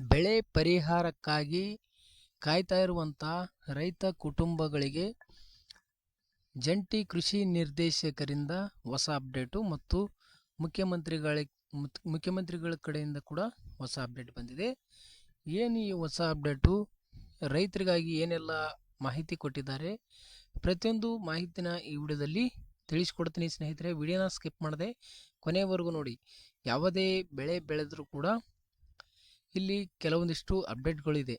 ಬೆಳೆ ಪರಿಹಾರಕ್ಕಾಗಿ ಕಾಯ್ತಾ ಇರುವಂಥ ರೈತ ಕುಟುಂಬಗಳಿಗೆ ಜಂಟಿ ಕೃಷಿ ನಿರ್ದೇಶಕರಿಂದ ಹೊಸ ಅಪ್ಡೇಟು ಮತ್ತು ಮುಖ್ಯಮಂತ್ರಿಗಳ ಮುತ್- ಮುಖ್ಯಮಂತ್ರಿಗಳ ಕಡೆಯಿಂದ ಕೂಡ ಹೊಸ ಅಪ್ಡೇಟ್ ಬಂದಿದೆ. ಏನು ಈ ಹೊಸ ಅಪ್ಡೇಟು? ರೈತರಿಗಾಗಿ ಏನೆಲ್ಲ ಮಾಹಿತಿ ಕೊಟ್ಟಿದ್ದಾರೆ? ಪ್ರತಿಯೊಂದು ಮಾಹಿತಿನ ಈ ವಿಡಿಯೋದಲ್ಲಿ ತಿಳಿಸ್ಕೊಡ್ತೀನಿ ಸ್ನೇಹಿತರೆ. ವಿಡಿಯೋನ ಸ್ಕಿಪ್ ಮಾಡದೆ ಕೊನೆವರೆಗೂ ನೋಡಿ. ಯಾವುದೇ ಬೆಳೆ ಬೆಳೆದರೂ ಕೂಡ ಇಲ್ಲಿ ಕೆಲವೊಂದಿಷ್ಟು ಅಪ್ಡೇಟ್ಗಳಿದೆ.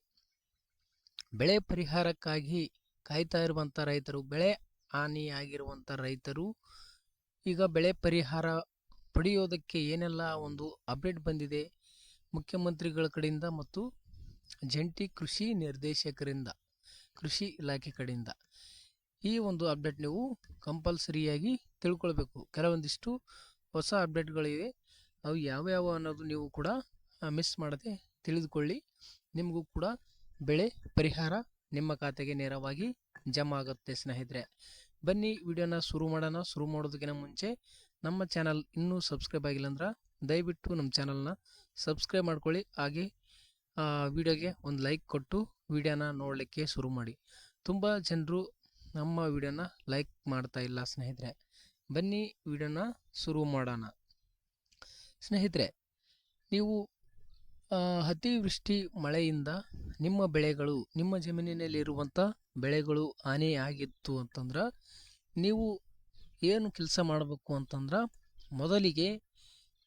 ಬೆಳೆ ಪರಿಹಾರಕ್ಕಾಗಿ ಕಾಯ್ತಾ ಇರುವಂಥ ರೈತರು, ಬೆಳೆ ಹಾನಿಯಾಗಿರುವಂಥ ರೈತರು, ಈಗ ಬೆಳೆ ಪರಿಹಾರ ಪಡೆಯೋದಕ್ಕೆ ಏನೆಲ್ಲ ಒಂದು ಅಪ್ಡೇಟ್ ಬಂದಿದೆ ಮುಖ್ಯಮಂತ್ರಿಗಳ ಕಡೆಯಿಂದ ಮತ್ತು ಜಂಟಿ ಕೃಷಿ ನಿರ್ದೇಶಕರಿಂದ, ಕೃಷಿ ಇಲಾಖೆ ಕಡೆಯಿಂದ. ಈ ಒಂದು ಅಪ್ಡೇಟ್ ನೀವು ಕಂಪಲ್ಸರಿಯಾಗಿ ತಿಳ್ಕೊಳ್ಬೇಕು. ಕೆಲವೊಂದಿಷ್ಟು ಹೊಸ ಅಪ್ಡೇಟ್ಗಳಿವೆ. ಅವು ಯಾವ್ಯಾವ ಅನ್ನೋದು ನೀವು ಕೂಡ ಮಿಸ್ ಮಾಡದೆ ತಿಳಿದುಕೊಳ್ಳಿ. ನಿಮಗೂ ಕೂಡ ಬೆಳೆ ಪರಿಹಾರ ನಿಮ್ಮ ಖಾತೆಗೆ ನೇರವಾಗಿ ಜಮಾ ಆಗುತ್ತೆ ಸ್ನೇಹಿತರೆ. ಬನ್ನಿ ವಿಡಿಯೋನ ಶುರು ಮಾಡೋಣ. ಶುರು ಮಾಡೋದಕ್ಕಿಂತ ಮುಂಚೆ ನಮ್ಮ ಚಾನಲ್ ಇನ್ನೂ ಸಬ್ಸ್ಕ್ರೈಬ್ ಆಗಿಲ್ಲ ಅಂದ್ರೆ ದಯವಿಟ್ಟು ನಮ್ಮ ಚಾನಲ್ನ ಸಬ್ಸ್ಕ್ರೈಬ್ ಮಾಡ್ಕೊಳ್ಳಿ. ಹಾಗೆ ವಿಡಿಯೋಗೆ ಒಂದು ಲೈಕ್ ಕೊಟ್ಟು ವಿಡಿಯೋನ ನೋಡಲಿಕ್ಕೆ ಶುರು ಮಾಡಿ. ತುಂಬ ಜನರು ನಮ್ಮ ವಿಡಿಯೋನ ಲೈಕ್ ಮಾಡ್ತಾ ಇಲ್ಲ ಸ್ನೇಹಿತರೆ. ಬನ್ನಿ ವಿಡಿಯೋನ ಶುರು ಮಾಡೋಣ. ಸ್ನೇಹಿತರೆ, ನೀವು ಅತಿವೃಷ್ಟಿ ಮಳೆಯಿಂದ ನಿಮ್ಮ ಬೆಳೆಗಳು, ನಿಮ್ಮ ಜಮೀನಿನಲ್ಲಿರುವಂಥ ಬೆಳೆಗಳು ಹಾನಿಯಾಗಿತ್ತು ಅಂತಂದ್ರೆ ನೀವು ಏನು ಕೆಲಸ ಮಾಡಬೇಕು ಅಂತಂದ್ರೆ ಮೊದಲಿಗೆ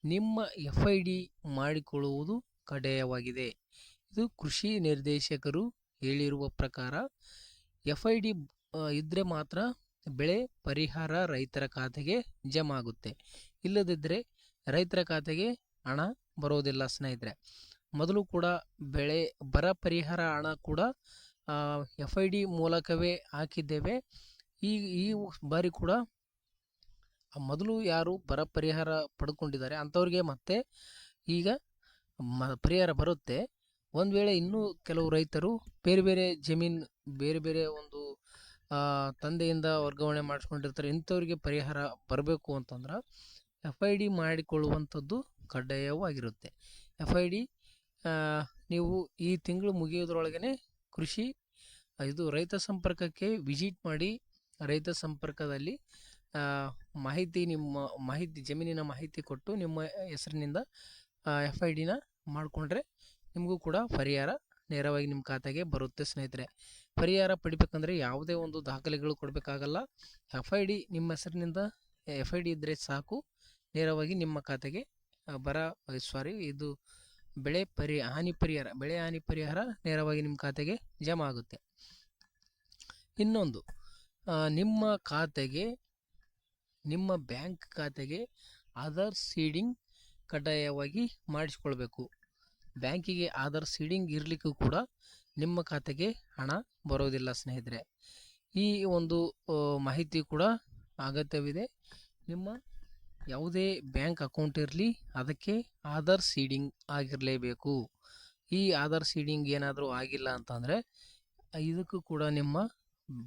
ನಿಮ್ಮ ಎಫ್ ಐ ಡಿ ಮಾಡಿಕೊಳ್ಳುವುದು ಕಡ್ಡಾಯವಾಗಿದೆ. ಇದು ಕೃಷಿ ನಿರ್ದೇಶಕರು ಹೇಳಿರುವ ಪ್ರಕಾರ ಎಫ್ ಐ ಡಿ ಇದ್ದರೆ ಮಾತ್ರ ಬೆಳೆ ಪರಿಹಾರ ರೈತರ ಖಾತೆಗೆ ಜಮಾ ಆಗುತ್ತೆ. ಇಲ್ಲದಿದ್ದರೆ ರೈತರ ಖಾತೆಗೆ ಹಣ ಬರೋದಿಲ್ಲ ಸ್ನೇಹಿತರೆ. ಮೊದಲು ಕೂಡ ಬೆಳೆ ಬರ ಪರಿಹಾರ ಹಣ ಕೂಡ ಎಫ್ ಐ ಡಿ ಮೂಲಕವೇ ಹಾಕಿದ್ದೇವೆ. ಈ ಈ ಬಾರಿ ಕೂಡ ಮೊದಲು ಯಾರು ಬರ ಪರಿಹಾರ ಪಡ್ಕೊಂಡಿದ್ದಾರೆ ಅಂಥವ್ರಿಗೆ ಮತ್ತೆ ಈಗ ಮ, ಪರಿಹಾರ ಬರುತ್ತೆ. ಒಂದು ವೇಳೆ ಇನ್ನೂ ಕೆಲವು ರೈತರು ಬೇರೆ ಬೇರೆ ಜಮೀನು, ಬೇರೆ ಬೇರೆ ಒಂದು ತಂದೆಯಿಂದ ವರ್ಗಾವಣೆ ಮಾಡಿಸ್ಕೊಂಡಿರ್ತಾರೆ, ಇಂಥವ್ರಿಗೆ ಪರಿಹಾರ ಬರಬೇಕು ಅಂತಂದ್ರೆ ಎಫ್ ಐ ಡಿ ಮಾಡಿಕೊಳ್ಳುವಂಥದ್ದು ಕಡ್ಡಾಯವಾಗಿರುತ್ತೆ ಎಫ್ ಐ ಡಿ ನೀವು ಈ ತಿಂಗಳು ಮುಗಿಯೋದ್ರೊಳಗನೆ ಕೃಷಿ ಇದು ರೈತ ಸಂಪರ್ಕಕ್ಕೆ ವಿಸಿಟ್ ಮಾಡಿ, ರೈತ ಸಂಪರ್ಕದಲ್ಲಿ ಮಾಹಿತಿ ನಿಮ್ಮ, ಮಾಹಿತಿ, ಜಮೀನಿನ ಮಾಹಿತಿ ಕೊಟ್ಟು ನಿಮ್ಮ ಹೆಸರಿನಿಂದ ಎಫ್ ಐ ಡಿನ ಮಾಡಿಕೊಂಡ್ರೆ ನಿಮಗೂ ಕೂಡ ಪರಿಹಾರ ನೇರವಾಗಿ ನಿಮ್ಮ ಖಾತೆಗೆ ಬರುತ್ತೆ ಸ್ನೇಹಿತರೆ. ಪರಿಹಾರ ಪಡಿಬೇಕಂದ್ರೆ ಯಾವುದೇ ಒಂದು ದಾಖಲೆಗಳು ಕೊಡಬೇಕಾಗಲ್ಲ. ಎಫ್ ಐ ಡಿ ನಿಮ್ಮ ಹೆಸರಿನಿಂದ ಎಫ್ ಐ ಡಿ ಇದ್ದರೆ ಸಾಕು. ನೇರವಾಗಿ ನಿಮ್ಮ ಖಾತೆಗೆ ಬರ ಸಾರಿ ಇದು ಬೆಳೆ ಪರಿ, ಹಾನಿ ಪರಿಹಾರ, ಬೆಳೆ ಹಾನಿ ಪರಿಹಾರ ನೇರವಾಗಿ ನಿಮ್ಮ ಖಾತೆಗೆ ಜಮಾ ಆಗುತ್ತೆ. ಇನ್ನೊಂದು ನಿಮ್ಮ ಖಾತೆಗೆ, ನಿಮ್ಮ ಬ್ಯಾಂಕ್ ಖಾತೆಗೆ ಆಧಾರ್ ಸೀಡಿಂಗ್ ಕಡ್ಡಾಯವಾಗಿ ಮಾಡಿಸ್ಕೊಳ್ಬೇಕು. ಬ್ಯಾಂಕಿಗೆ ಆಧಾರ್ ಸೀಡಿಂಗ್ ಇರಲಿಕ್ಕೂ ಕೂಡ ನಿಮ್ಮ ಖಾತೆಗೆ ಹಣ ಬರೋದಿಲ್ಲ ಸ್ನೇಹಿತರೆ. ಈ ಒಂದು ಮಾಹಿತಿ ಕೂಡ ಅಗತ್ಯವಿದೆ. ನಿಮ್ಮ ಯಾವುದೇ ಬ್ಯಾಂಕ್ ಅಕೌಂಟ್ ಇರಲಿ, ಅದಕ್ಕೆ ಆಧಾರ್ ಸೀಡಿಂಗ್ ಆಗಿರಲೇಬೇಕು. ಈ ಆಧಾರ್ ಸೀಡಿಂಗ್ ಏನಾದರೂ ಆಗಿಲ್ಲ ಅಂತಂದರೆ, ಇದಕ್ಕೂ ಕೂಡ ನಿಮ್ಮ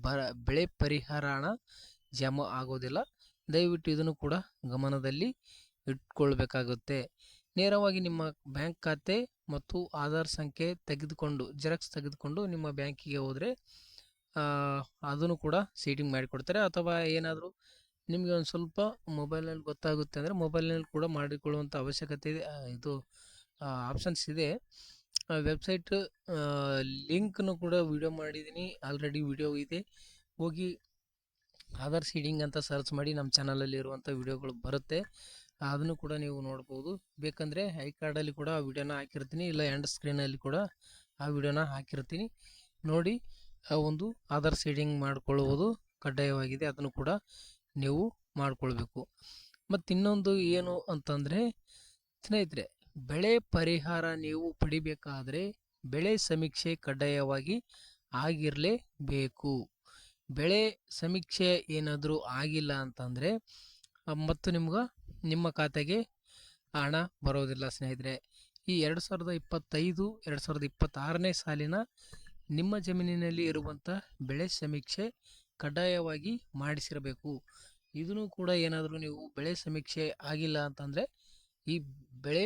ಬ ಬೆಳೆ ಪರಿಹಾರ ಹಣ ಜಮಾ ಆಗೋದಿಲ್ಲ. ದಯವಿಟ್ಟು ಇದನ್ನು ಕೂಡ ಗಮನದಲ್ಲಿ ಇಟ್ಕೊಳ್ಬೇಕಾಗುತ್ತೆ. ನೇರವಾಗಿ ನಿಮ್ಮ ಬ್ಯಾಂಕ್ ಖಾತೆ ಮತ್ತು ಆಧಾರ್ ಸಂಖ್ಯೆ ತೆಗೆದುಕೊಂಡು, ಜೆರಾಕ್ಸ್ ತೆಗೆದುಕೊಂಡು ನಿಮ್ಮ ಬ್ಯಾಂಕಿಗೆ ಹೋದರೆ ಅದನ್ನು ಕೂಡ ಸೀಡಿಂಗ್ ಮಾಡಿಕೊಡ್ತಾರೆ. ಅಥವಾ ಏನಾದರೂ ನಿಮಗೆ ಒಂದು ಸ್ವಲ್ಪ ಮೊಬೈಲಲ್ಲಿ ಗೊತ್ತಾಗುತ್ತೆ ಅಂದರೆ ಮೊಬೈಲ್ನಲ್ಲಿ ಕೂಡ ಮಾಡಿಕೊಳ್ಳುವಂಥ ಅವಶ್ಯಕತೆ ಇದೆ. ಇದು ಆಪ್ಷನ್ಸ್ ಇದೆ. ವೆಬ್ಸೈಟ್ ಲಿಂಕ್ನು ಕೂಡ ವಿಡಿಯೋ ಮಾಡಿದ್ದೀನಿ. ಆಲ್ರೆಡಿ ವಿಡಿಯೋ ಇದೆ. ಹೋಗಿ ಆಧಾರ್ ಸೀಡಿಂಗ್ ಅಂತ ಸರ್ಚ್ ಮಾಡಿ ನಮ್ಮ ಚಾನಲಲ್ಲಿ ಇರುವಂಥ ವಿಡಿಯೋಗಳು ಬರುತ್ತೆ. ಅದನ್ನು ಕೂಡ ನೀವು ನೋಡ್ಬೋದು. ಬೇಕಂದರೆ ಐ ಕಾರ್ಡಲ್ಲಿ ಕೂಡ ಆ ವಿಡಿಯೋನ ಹಾಕಿರ್ತೀನಿ. ಇಲ್ಲ ಎಂಡ್ ಸ್ಕ್ರೀನಲ್ಲಿ ಕೂಡ ಆ ವಿಡಿಯೋನ ಹಾಕಿರ್ತೀನಿ. ನೋಡಿ, ಆ, ಒಂದು ಆಧಾರ್ ಸೀಡಿಂಗ್ ಮಾಡಿಕೊಳ್ಳುವುದು ಕಡ್ಡಾಯವಾಗಿದೆ. ಅದನ್ನು ಕೂಡ ನೀವು ಮಾಡಿಕೊಳ್ಬೇಕು. ಮತ್ತು ಇನ್ನೊಂದು ಏನು ಅಂತಂದರೆ, ಸ್ನೇಹಿತರೆ, ಬೆಳೆ ಪರಿಹಾರ ನೀವು ಪಡಿಬೇಕಾದರೆ ಬೆಳೆ ಸಮೀಕ್ಷೆ ಕಡ್ಡಾಯವಾಗಿ ಆಗಿರಲೇಬೇಕು. ಬೆಳೆ ಸಮೀಕ್ಷೆ ಏನಾದರೂ ಆಗಿಲ್ಲ ಅಂತಂದರೆ, ಮತ್ತು ನಿಮ್ಗೆ, ನಿಮ್ಮ ಖಾತೆಗೆ ಹಣ ಬರೋದಿಲ್ಲ ಸ್ನೇಹಿತರೆ. ಈ ಎರಡು ಸಾವಿರದ ಇಪ್ಪತ್ತೈದು, ಎರಡು ಸಾವಿರದ ಇಪ್ಪತ್ತಾರನೇ ಸಾಲಿನ ನಿಮ್ಮ ಜಮೀನಿನಲ್ಲಿ ಇರುವಂಥ ಬೆಳೆ ಸಮೀಕ್ಷೆ ಕಡ್ಡಾಯವಾಗಿ ಮಾಡಿಸಿರಬೇಕು. ಇದನ್ನು ಕೂಡ ಏನಾದರೂ ನೀವು ಬೆಳೆ ಸಮೀಕ್ಷೆ ಆಗಿಲ್ಲ ಅಂತಂದರೆ ಈ ಬೆಳೆ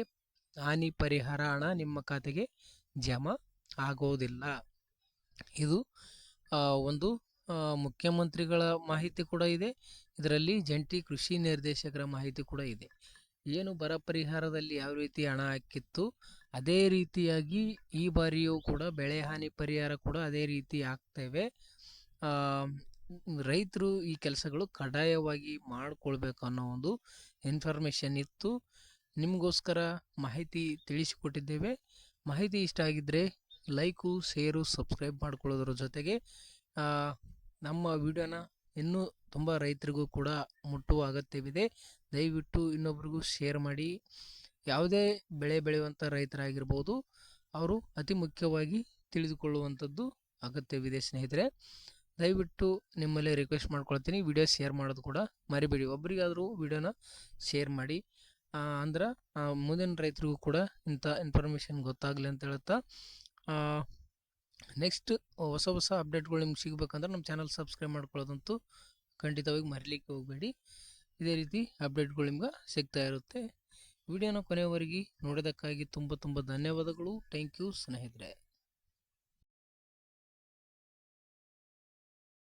ಹಾನಿ ಪರಿಹಾರ ಹಣ ನಿಮ್ಮ ಖಾತೆಗೆ ಜಮಾ ಆಗೋದಿಲ್ಲ. ಇದು ಒಂದು ಮುಖ್ಯಮಂತ್ರಿಗಳ ಮಾಹಿತಿ ಕೂಡ ಇದೆ. ಇದರಲ್ಲಿ ಜಂಟಿ ಕೃಷಿ ನಿರ್ದೇಶಕರ ಮಾಹಿತಿ ಕೂಡ ಇದೆ. ಏನು ಬರ ಪರಿಹಾರದಲ್ಲಿ ಯಾವ ರೀತಿ ಹಣ ಹಾಕಿತ್ತು, ಅದೇ ರೀತಿಯಾಗಿ ಈ ಬಾರಿಯೂ ಕೂಡ ಬೆಳೆ ಹಾನಿ ಪರಿಹಾರ ಕೂಡ ಅದೇ ರೀತಿ ಆಗ್ತೇವೆ ರೈತರು ಈ ಕೆಲಸಗಳು ಕಡ್ಡಾಯವಾಗಿ ಮಾಡಿಕೊಳ್ಬೇಕು ಅನ್ನೋ ಒಂದು ಇನ್ಫಾರ್ಮೇಷನ್ ಇತ್ತು. ನಿಮಗೋಸ್ಕರ ಮಾಹಿತಿ ತಿಳಿಸಿಕೊಟ್ಟಿದ್ದೇವೆ. ಮಾಹಿತಿ ಇಷ್ಟ ಆಗಿದ್ದರೆ ಲೈಕು, ಶೇರು, ಸಬ್ಸ್ಕ್ರೈಬ್ ಮಾಡ್ಕೊಳ್ಳೋದ್ರ ಜೊತೆಗೆ ನಮ್ಮ ವಿಡಿಯೋನ ಇನ್ನೂ ತುಂಬ ರೈತರಿಗೂ ಕೂಡ ಮುಟ್ಟುವ ಅಗತ್ಯವಿದೆ. ದಯವಿಟ್ಟು ಇನ್ನೊಬ್ರಿಗೂ ಶೇರ್ ಮಾಡಿ. ಯಾವುದೇ ಬೆಳೆ ಬೆಳೆಯುವಂಥ ರೈತರಾಗಿರ್ಬೋದು, ಅವರು ಅತಿ ಮುಖ್ಯವಾಗಿ ತಿಳಿದುಕೊಳ್ಳುವಂಥದ್ದು ಅಗತ್ಯವಿದೆ ಸ್ನೇಹಿತರೆ. ದಯವಿಟ್ಟು ನಿಮ್ಮಲ್ಲಿ ರಿಕ್ವೆಸ್ಟ್ ಮಾಡ್ಕೊಳ್ತೀನಿ. ವಿಡಿಯೋ ಶೇರ್ ಮಾಡೋದು ಕೂಡ ಮರಿಬೇಡಿ. ಒಬ್ರಿಗಾದರೂ ವಿಡಿಯೋನ ಶೇರ್ ಮಾಡಿ. ಅಂದ್ರೆ ಮುಂದಿನ ರೈತರಿಗೂ ಕೂಡ ಇಂಥ ಇನ್ಫಾರ್ಮೇಷನ್ ಗೊತ್ತಾಗಲಿ ಅಂತ ಹೇಳ್ತಾ ನೆಕ್ಸ್ಟ್ ಹೊಸ ಹೊಸ ಅಪ್ಡೇಟ್ಗಳು ನಿಮ್ಗೆ ಸಿಗಬೇಕಂದ್ರೆ ನಮ್ಮ ಚಾನಲ್ ಸಬ್ಸ್ಕ್ರೈಬ್ ಮಾಡ್ಕೊಳ್ಳೋದಂತೂ ಖಂಡಿತವಾಗಿ ಮರಿಲಿಕ್ಕೆ ಹೋಗಬೇಡಿ. ಇದೇ ರೀತಿ ಅಪ್ಡೇಟ್ಗಳು ನಿಮ್ಗೆ ಸಿಗ್ತಾ ಇರುತ್ತೆ. ವಿಡಿಯೋನ ಕೊನೆಯವರೆಗೆ ನೋಡೋದಕ್ಕಾಗಿ ತುಂಬ ತುಂಬ ಧನ್ಯವಾದಗಳು. ಥ್ಯಾಂಕ್ ಯು ಸ್ನೇಹಿತರೆ.